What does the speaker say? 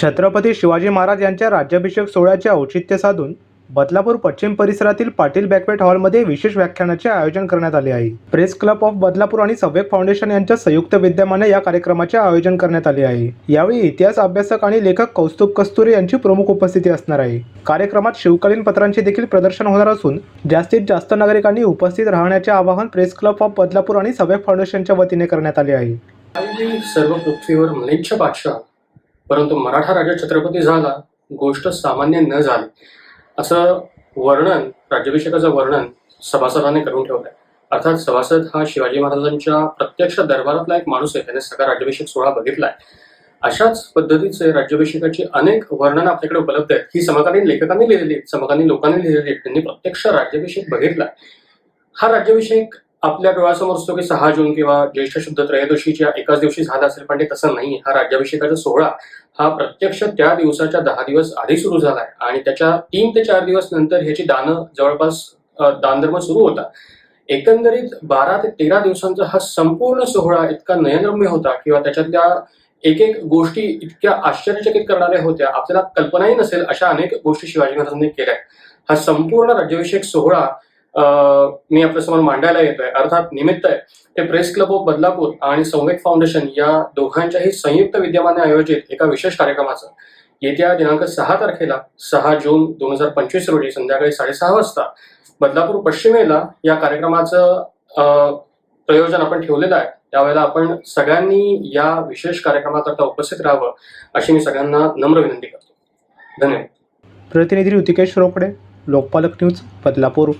छत्रपती शिवाजी महाराज यांच्या राज्याभिषेक सोहळ्याचे औचित्य साधून बदलापूर पश्चिम परिसरातील पाटील बॅकवेट हॉलमध्ये विशेष व्याख्यानाचे आयोजन करण्यात आले आहे. प्रेस क्लब ऑफ बदलापूर आणि सव्यक फाउंडेशन यांच्या संयुक्त विद्यमाने या कार्यक्रमाचे आयोजन करण्यात आले आहे. यावेळी इतिहास अभ्यासक आणि लेखक कौस्तुभ कस्तुरे यांची प्रमुख उपस्थिती असणार आहे. कार्यक्रमात शिवकालीन पत्रांचे देखील प्रदर्शन होणार असून जास्तीत जास्त नागरिकांनी उपस्थित राहण्याचे आवाहन प्रेस क्लब ऑफ बदलापूर आणि सव्यक फाउंडेशनच्या वतीने करण्यात आले आहे. सर्व पृथ्वीवर मलेच्छ बादशाह परंतु मराठा राजा छत्रपती झाला गोष्ट सामान्य न झाली. असं वर्णन राज्याभिषेकाचं वर्णन सभासदाने करून ठेवलंय. अर्थात सभासद हा शिवाजी महाराजांच्या प्रत्यक्ष दरबारातला एक माणूस आहे. त्याने सगळा राज्याभिषेक सोहळा बघितलाय. अशाच पद्धतीचे राज्याभिषेकाची अनेक वर्णनं आपल्याकडे उपलब्ध आहेत. ही समकालीन लेखकांनी लिहिलेली आहेत. समकालीन लोकांनी लिहिलेली आहेत. त्यांनी प्रत्यक्ष राज्याभिषेक बघितलाय. हा राज्याभिषेक आपल्या डोळ्यासमोर असतो की सहा जून किंवा ज्येष्ठ शुद्ध त्रयोदशीच्या एकाच दिवशी झाला असेल पण ते तसं नाही हा राज्याभिषेकाचा सोहळा हा प्रत्यक्ष त्या दिवसाच्या दहा दिवस आधी सुरू झालाय. आणि त्याच्या तीन ते चार दिवस नंतर ह्याची दानं जवळपास दानधर्म सुरू होता. एकंदरीत बारा ते तेरा दिवसांचा हा संपूर्ण सोहळा इतका नयनरम्य होता किंवा त्याच्यातल्या एक एक गोष्टी इतक्या आश्चर्यचकित करणाऱ्या होत्या आपल्याला कल्पनाही नसेल अशा अनेक गोष्टी शिवाजी महाराजांनी केल्या. हा संपूर्ण राज्याभिषेक सोहळा मी आपल्यासमोर मांडायला येतोय. अर्थात निमित्त आहे. ते प्रेस क्लब ऑफ बदलापूर आणि सौमेक फाउंडेशन या दोघांच्याही संयुक्त विद्यमाने आयोजित एका विशेष कार्यक्रमाचं. येत्या दिनांक सहा तारखेला सहा जून दोन हजार पंचवीस रोजी संध्याकाळी साडेसहा वाजता बदलापूर पश्चिमेला या कार्यक्रमाचं प्रयोजन आपण ठेवलेलं आहे. त्यावेळेला आपण सगळ्यांनी या विशेष कार्यक्रमाकरता उपस्थित राहावं अशी मी सगळ्यांना नम्र विनंती करतो. धन्यवाद. प्रतिनिधी ऋतिकेश रोकडे लोकपालक न्यूज बदलापूर.